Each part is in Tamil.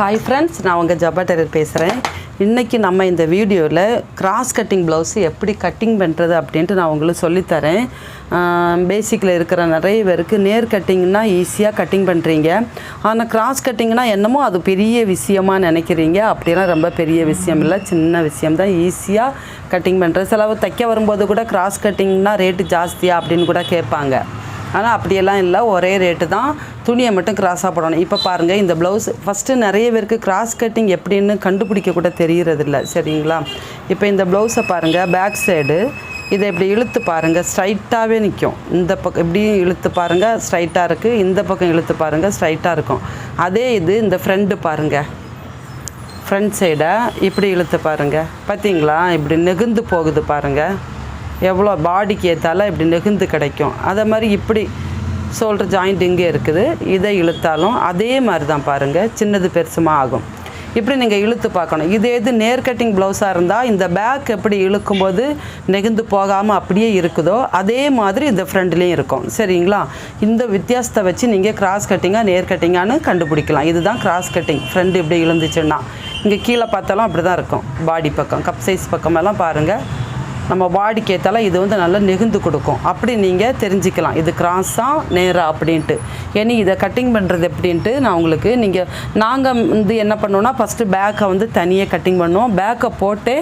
ஹாய் ஃப்ரெண்ட்ஸ் நான் உங்கள் ஜபா டெரர் பேசுகிறேன் இன்றைக்கி நம்ம இந்த வீடியோவில் கிராஸ் கட்டிங் ப்ளவுஸு எப்படி கட்டிங் பண்ணுறது அப்படின்ட்டு நான் உங்களுக்கு சொல்லித்தரேன் பேசிக்கில் இருக்கிற நிறைய பேருக்கு நேர் கட்டிங்னா ஈஸியாக கட்டிங் பண்ணுறீங்க ஆனால் கிராஸ் கட்டிங்னா என்னமோ அது பெரிய விஷயமா நினைக்கிறீங்க. அப்படிலாம் ரொம்ப பெரிய விஷயம் இல்லை. சின்ன விஷயம் தான். ஈஸியாக கட்டிங் பண்ணுறது சிலவு தைக்க வரும்போது கூட கிராஸ் கட்டிங்னா ரேட்டு ஜாஸ்தியாக அப்படின்னு கூட கேட்பாங்க. ஆனால் அப்படியெல்லாம் இல்லை. ஒரே ரேட்டு தான். துணியை மட்டும் கிராஸாக போடணும். இப்போ பாருங்கள் இந்த ப்ளவுஸ் ஃபஸ்ட்டு நிறைய பேருக்கு கிராஸ் கட்டிங் எப்படின்னு கண்டுபிடிக்க கூட தெரியறதில்ல. சரிங்களா? இப்போ இந்த ப்ளவுஸை பாருங்கள் பேக் சைடு இதை இப்படி இழுத்து பாருங்கள் ஸ்ட்ரைட்டாகவே நிற்கும் இந்த பக்கம் இப்படியும் இழுத்து பாருங்கள் ஸ்ட்ரைட்டாக இருக்குது இந்த பக்கம் இழுத்து பாருங்கள் ஸ்ட்ரைட்டாக இருக்கும். அதே இது இந்த ஃப்ரண்ட்டு பாருங்கள் ஃப்ரண்ட் சைடை இப்படி இழுத்து பாருங்கள் பார்த்தீங்களா இப்படி நெகுந்து போகுது பாருங்கள் எவ்வளோ பாடிக்கு ஏற்றால இப்படி நெகுந்து கிடைக்கும். அதே மாதிரி இப்படி ஷோல்டர் ஜாயிண்ட் இங்கே இருக்குது. இதை இழுத்தாலும் அதே மாதிரி தான் பாருங்கள் சின்னது பெருசுமா ஆகும். இப்படி நீங்கள் இழுத்து பார்க்கணும். இது எது நேர் கட்டிங் ப்ளவுஸாக இருந்தால் இந்த பேக் எப்படி இழுக்கும்போது நெகுந்து போகாமல் அப்படியே இருக்குதோ அதே மாதிரி இந்த ஃப்ரண்ட்லேயும் இருக்கும். சரிங்களா? இந்த வித்தியாசத்தை வச்சு நீங்கள் கிராஸ் கட்டிங்காக நேர் கட்டிங்கான்னு கண்டுபிடிக்கலாம். இதுதான் கிராஸ் கட்டிங் ஃப்ரண்ட் இப்படி இழுந்துச்சுன்னா இங்கே கீழே பார்த்தாலும் அப்படி தான் இருக்கும். பாடி பக்கம் கப் சைஸ் பக்கமெல்லாம் பாருங்கள் நம்ம வாடிக்கைத்தால் இது வந்து நல்லா நெகுந்து கொடுக்கும். அப்படி நீங்கள் தெரிஞ்சுக்கலாம். இது கிராஸாக நேராக அப்படின்ட்டு. ஏன்னா இதை கட்டிங் பண்ணுறது எப்படின்ட்டு நான் உங்களுக்கு நீங்கள் நாங்கள் வந்து என்ன பண்ணுவோன்னா ஃபஸ்ட்டு பேக்கை வந்து தனியாக கட்டிங் பண்ணுவோம். பேக்கை போட்டு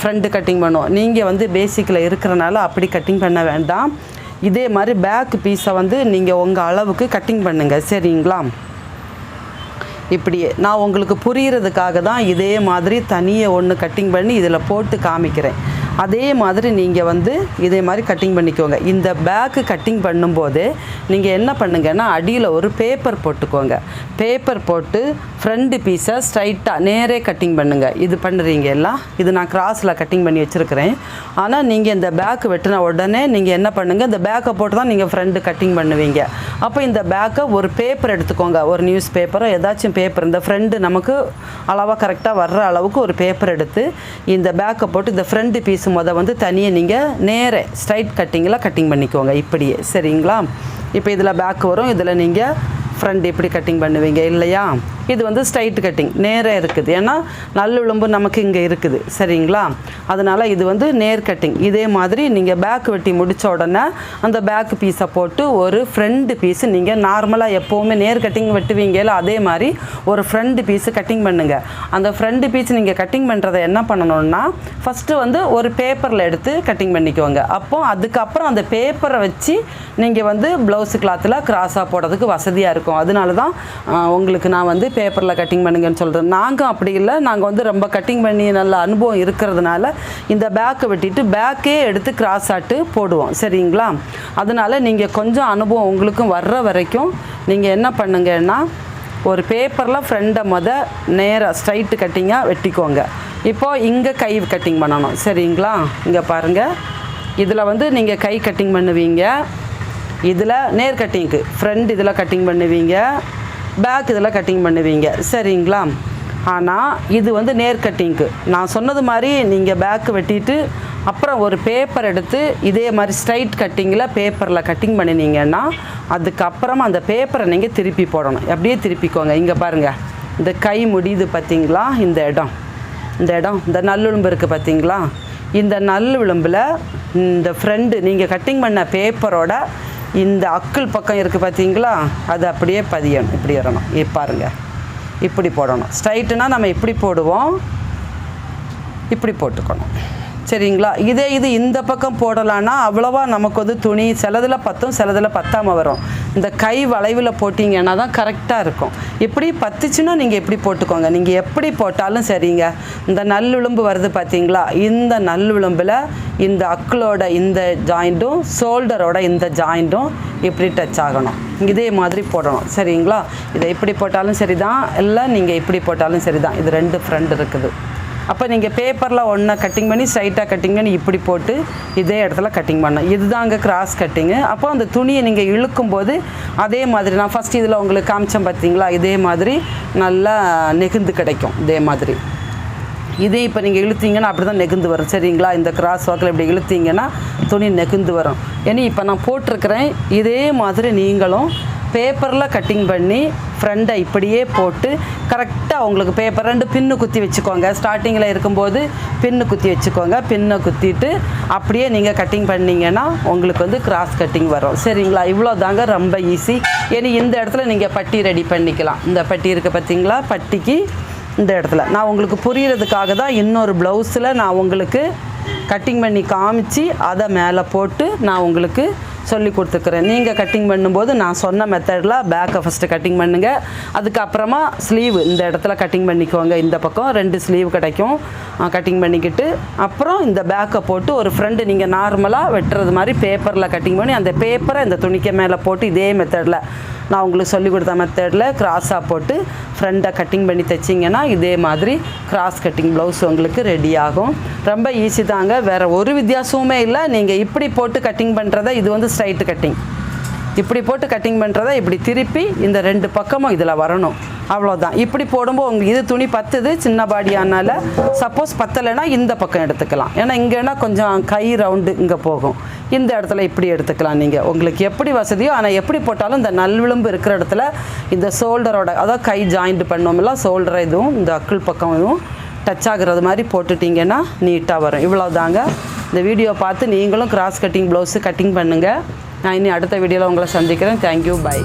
ஃப்ரண்ட்டு கட்டிங் பண்ணுவோம். நீங்கள் வந்து பேசிக்கில் இருக்கிறனால அப்படி கட்டிங் பண்ண வேண்டாம். இதே மாதிரி பேக் பீஸை வந்து நீங்கள் உங்கள் அளவுக்கு கட்டிங் பண்ணுங்கள் சரிங்களா? இப்படியே. நான் உங்களுக்கு புரிகிறதுக்காக தான் இதே மாதிரி தனியை ஒன்று கட்டிங் பண்ணி இதில் போட்டு காமிக்கிறேன். அதே மாதிரி நீங்கள் வந்து இதே மாதிரி கட்டிங் பண்ணிக்கோங்க. இந்த பேக்கு கட்டிங் பண்ணும்போது நீங்கள் என்ன பண்ணுங்கன்னா அடியில் ஒரு பேப்பர் போட்டுக்கோங்க. பேப்பர் போட்டு ஃப்ரண்ட் பீஸை ஸ்ட்ரைட்டாக நேரே கட்டிங் பண்ணுங்கள் இது பண்ணுறீங்க எல்லாம்? இது நான் கிராஸில் கட்டிங் பண்ணி வச்சுருக்கிறேன். ஆனால் நீங்கள் இந்த பேக்கு வெட்டின உடனே நீங்கள் என்ன பண்ணுங்கள் இந்த பேக்கை போட்டு தான் நீங்கள் ஃப்ரெண்டு கட்டிங் பண்ணுவீங்க. அப்போ இந்த பேக்கை ஒரு பேப்பர் எடுத்துக்கோங்க. ஒரு நியூஸ் பேப்பரோ ஏதாச்சும் பேப்பர் இந்த ஃப்ரெண்டு நமக்கு அளவாக கரெக்டாக வர்ற அளவுக்கு ஒரு பேப்பர் எடுத்து இந்த பேக்கை போட்டு இந்த ஃப்ரெண்டு பீஸ் முத வந்து தனியாக நீங்கள் நேர ஸ்ட்ரைட் கட்டிங்கில் கட்டிங் பண்ணிக்கோங்க இப்படியே. சரிங்களா? இப்போ இதில் பேக் வரும் இதில் நீங்கள் ஃப்ரண்ட் எப்படி கட்டிங் பண்ணுவீங்க இல்லையா? இது வந்து ஸ்ட்ரைட் கட்டிங் நேராக இருக்குது. ஏன்னா நல்லுளும்பு நமக்கு இங்கே இருக்குது. சரிங்களா? அதனால் இது வந்து நேர் கட்டிங் இதே மாதிரி நீங்கள் பேக் வெட்டி முடித்த உடனே அந்த பேக் பீஸை போட்டு ஒரு ஃப்ரண்ட் பீஸு நீங்கள் நார்மலாக எப்போவுமே நேர் கட்டிங் வெட்டுவீங்கல்ல அதே மாதிரி ஒரு ஃப்ரண்ட் பீஸு கட்டிங் பண்ணுங்கள் அந்த ஃப்ரண்ட் பீஸ் நீங்கள் கட்டிங் பண்ணுறதை என்ன பண்ணணும்னா ஃபஸ்ட்டு வந்து ஒரு பேப்பரில் எடுத்து கட்டிங் பண்ணிக்கோங்க. அப்போ அதுக்கப்புறம் அந்த பேப்பரை வச்சு நீங்கள் வந்து ப்ளவுஸு கிளாத்தில் கிராஸாக போடுறதுக்கு வசதியாக இருக்கும். அதனால தான் உங்களுக்கு நான் வந்து பேப்பரில் கட்டிங் பண்ணுங்கன்னு சொல்கிறது நாங்கள் அப்படி இல்லை. நாங்கள் வந்து ரொம்ப கட்டிங் பண்ணி நல்ல அனுபவம் இருக்கிறதுனால இந்த பேக்கை வெட்டிட்டு பேக்கே எடுத்து கிராஸ் ஆட்டு போடுவோம். சரிங்களா? அதனால நீங்கள் கொஞ்சம் அனுபவம் உங்களுக்கும் வர்ற வரைக்கும் நீங்கள் என்ன பண்ணுங்கன்னா ஒரு பேப்பரில் ஃப்ரெண்டை மொத நேராக ஸ்ட்ரைட்டு கட்டிங்காக வெட்டிக்கோங்க. இப்போது இங்கே கை கட்டிங் பண்ணணும். சரிங்களா? இங்கே பாருங்கள் இதில் வந்து நீங்கள் கை கட்டிங் பண்ணுவீங்க. இதில் நேர் கட்டிங்க்கு ஃப்ரண்ட் இதில் கட்டிங் பண்ணுவீங்க. பேக் இதில் கட்டிங் பண்ணுவீங்க. சரிங்களா? ஆனால் இது வந்து நேர் கட்டிங்க்கு நான் சொன்னது மாதிரி நீங்கள் பேக்கு வெட்டிட்டு அப்புறம் ஒரு பேப்பர் எடுத்து இதே மாதிரி ஸ்ட்ரைட் கட்டிங்கில் பேப்பரில் கட்டிங் பண்ணினீங்கன்னா அதுக்கப்புறமா அந்த பேப்பரை நீங்கள் திருப்பி போடணும். அப்படியே திருப்பிக்கோங்க. இங்கே பாருங்கள் இந்த கை முடியுது பார்த்தீங்களா இந்த இடம். இந்த இடம். இந்த நல்லுழும்பு இருக்குது பார்த்தீங்களா இந்த நல்லுழும்பில் இந்த ஃப்ரெண்டு நீங்கள் கட்டிங் பண்ண பேப்பரோட இந்த அக்குள் பக்கம் இருக்குது பார்த்தீங்களா? அது அப்படியே பதியணும். இப்படி வரணும். இ பாருங்க. இப்படி போடணும். ஸ்ட்ரைட்டுனா நம்ம இப்படி போடுவோம். இப்படி போட்டுக்கணும். சரிங்களா? இதே இது இந்த பக்கம் போடலான்னா அவ்வளோவா நமக்கு வந்து துணி சிலதில் பத்தும் சிலதில் பத்தாமல் வரும். இந்த கை வளைவில் போட்டிங்கன்னா தான் கரெக்டாக இருக்கும். இப்படி பத்துச்சுன்னா நீங்கள் எப்படி போட்டுக்கோங்க? நீங்கள் எப்படி போட்டாலும் சரிங்க. இந்த நல்லுழும்பு வருது பார்த்தீங்களா இந்த நல்லுழும்பில் இந்த அக்களோட இந்த ஜாயிண்ட்டும் ஷோல்டரோட இந்த ஜாயிண்ட்டும் இப்படி டச் ஆகணும். இதே மாதிரி போடணும். சரிங்களா? இதை இப்படி போட்டாலும் சரி தான் இல்லை நீங்கள் இப்படி போட்டாலும் சரி தான் இது ரெண்டு ஃப்ரெண்ட் இருக்குது. அப்போ நீங்கள் பேப்பரில் ஒன்றை கட்டிங் பண்ணி ஸ்ட்ரைட்டாக கட்டிங் பண்ணி இப்படி போட்டு இதே இடத்துல கட்டிங் பண்ணணும். இதுதாங்க கிராஸ் கட்டிங்கு அப்போ அந்த துணியை நீங்கள் இழுக்கும் போது அதே மாதிரி நான் ஃபஸ்ட் இதில் உங்களுக்கு காமிச்சேன் பார்த்தீங்களா இதே மாதிரி நல்லா நெகிழ்ந்து கிடைக்கும். இதே மாதிரி. இதே இப்போ நீங்கள் இழுத்தீங்கன்னா அப்படி தான் நெகுந்து வரும். சரிங்களா? இந்த கிராஸ் வாக்கில் இப்படி இழுத்தீங்கன்னா துணி நெகுந்து வரும். ஏன்னா இப்போ நான் போட்டிருக்கிறேன். இதே மாதிரி நீங்களும் பேப்பரில் கட்டிங் பண்ணி ஃப்ரண்டை இப்படியே போட்டு கரெக்டாக உங்களுக்கு பேப்பர் ரெண்டு பின்னு குத்தி வச்சுக்கோங்க. ஸ்டார்டிங்கில் இருக்கும்போது பின்னு குத்தி வச்சுக்கோங்க. பின்னை குத்திட்டு அப்படியே நீங்கள் கட்டிங் பண்ணீங்கன்னா உங்களுக்கு வந்து கிராஸ் கட்டிங் வரும். சரிங்களா? இவ்வளோ தாங்க ரொம்ப ஈஸி ஏன்னா இந்த இடத்துல நீங்கள் பட்டி ரெடி பண்ணிக்கலாம். இந்த பட்டி இருக்குது பார்த்தீங்களா பட்டிக்கு இந்த இடத்துல. நான் உங்களுக்கு புரியறதுக்காக தான் இன்னொரு ப்ளவுஸில் நான் உங்களுக்கு கட்டிங் பண்ணி காமிச்சு அதை மேலே போட்டு நான் உங்களுக்கு சொல்லி கொடுத்துக்கிறேன். நீங்கள் கட்டிங் பண்ணும்போது நான் சொன்ன மெத்தடில் பேக்கை ஃபஸ்ட்டு கட்டிங் பண்ணுங்கள் அதுக்கப்புறமா ஸ்லீவ் இந்த இடத்துல கட்டிங் பண்ணிக்கோங்க. இந்த பக்கம் ரெண்டு ஸ்லீவ் கிடைக்கும். கட்டிங் பண்ணிக்கிட்டு அப்புறம் இந்த பேக்கை போட்டு ஒரு ஃப்ரெண்டு நீங்கள் நார்மலாக வெட்டுறது மாதிரி பேப்பரில் கட்டிங் பண்ணி அந்த பேப்பரை இந்த துணிக்க மேலே போட்டு இதே மெத்தடில் நான் உங்களுக்கு சொல்லி கொடுத்த மெத்தடில் கிராஸாக போட்டு ஃப்ரெண்டை கட்டிங் பண்ணி தைச்சிங்கன்னா இதே மாதிரி கிராஸ் கட்டிங் ப்ளவுஸ் உங்களுக்கு ரெடி ஆகும். ரொம்ப ஈஸி தாங்க. வேறு ஒரு வித்தியாசமுமே இல்லை. நீங்கள் இப்படி போட்டு கட்டிங் பண்ணுறத இது வந்து ஸ்ட்ரைட்டு கட்டிங் இப்படி போட்டு கட்டிங் பண்ணுறத இப்படி திருப்பி இந்த ரெண்டு பக்கமும் இதில் வரணும். அவ்வளோதான் இப்படி போடும்போது உங்களுக்கு இது துணி பத்துது சின்ன பாடியானால சப்போஸ் பத்தலைன்னா இந்த பக்கம் எடுத்துக்கலாம். ஏன்னா இங்கேனா கொஞ்சம் கை ரவுண்டு இங்கே போகும். இந்த இடத்துல இப்படி எடுத்துக்கலாம் நீங்கள் உங்களுக்கு எப்படி வசதியோ ஆனால் எப்படி போட்டாலும் இந்த நல்விளிம்பு இருக்கிற இடத்துல இந்த ஷோல்டரோட அதாவது கை ஜாயிண்ட் பண்ணோம்ல ஷோல்டர் இதுவும் இந்த அக்குள் பக்கம் இதுவும் டச் ஆகுறது மாதிரி போட்டுட்டிங்கன்னா நீட்டாக வரும். இவ்வளோதாங்க இந்த வீடியோ பார்த்து நீங்களும் கிராஸ் கட்டிங் ப்ளவுஸு கட்டிங் பண்ணுங்கள் நான் இனி அடுத்த வீடியோவில் உங்களை சந்திக்கிறேன். Thank you bye